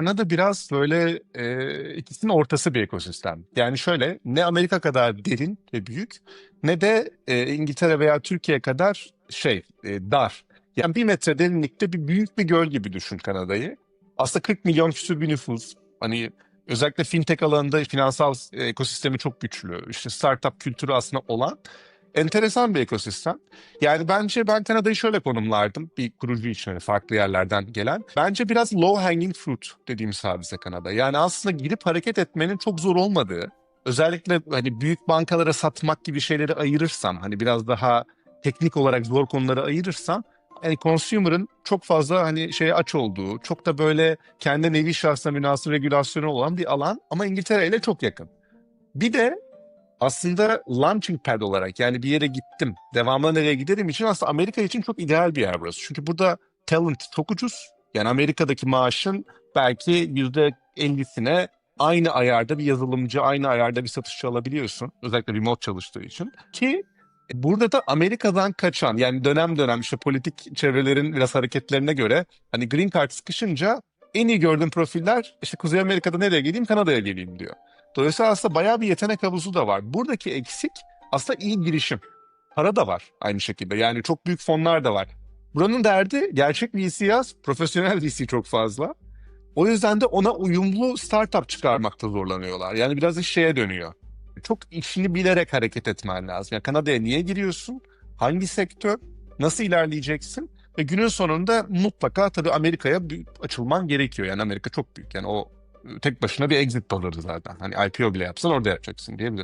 Kanada biraz böyle e, ikisinin ortası bir ekosistem. Yani şöyle ne Amerika kadar derin ve büyük ne de e, İngiltere veya Türkiye kadar şey e, dar. Yani bir metre derinlikte bir büyük bir göl gibi düşün Kanada'yı. Aslında 40 milyon küsur bir nüfus. Hani özellikle fintech alanında finansal ekosistemi çok güçlü. İşte startup kültürü aslında olan enteresan bir ekosistem. Yani bence ben Kanada'yı şöyle konumlardım bir kurucu için hani farklı yerlerden gelen. Bence biraz low hanging fruit dediğimiz hadise Kanada. Yani aslında girip hareket etmenin çok zor olmadığı, özellikle hani büyük bankalara satmak gibi şeyleri ayırırsam, hani biraz daha teknik olarak zor konuları ayırırsam, yani consumer'ın çok fazla hani şeye aç olduğu, çok da böyle kendi nevi şahsına münasır regülasyonu olan bir alan ama İngiltere ile çok yakın. Bir de aslında launching pad olarak yani bir yere gittim. Devamlı nereye giderim için aslında Amerika için çok ideal bir yer burası. Çünkü burada talent çok ucuz. Yani Amerika'daki maaşın belki yüzde ellisine aynı ayarda bir yazılımcı, aynı ayarda bir satışçı alabiliyorsun. Özellikle remote çalıştığı için. Ki burada da Amerika'dan kaçan yani dönem dönem işte politik çevrelerin biraz hareketlerine göre hani green card sıkışınca en iyi gördüğüm profiller işte Kuzey Amerika'da nereye geleyim Kanada'ya geleyim diyor. Dolayısıyla aslında bayağı bir yetenek havuzu da var. Buradaki eksik aslında iyi girişim. Para da var aynı şekilde. Yani çok büyük fonlar da var. Buranın derdi gerçek VC az, profesyonel VC çok fazla. O yüzden de ona uyumlu startup çıkarmakta zorlanıyorlar. Yani biraz iş şeye dönüyor. Çok işini bilerek hareket etmen lazım. Yani Kanada'ya niye giriyorsun? Hangi sektör? Nasıl ilerleyeceksin? Ve günün sonunda mutlaka tabii Amerika'ya açılman gerekiyor. Yani Amerika çok büyük. Yani o tek başına bir exit pazarı zaten. Hani IPO bile yapsan orada yapacaksın diyebilirim.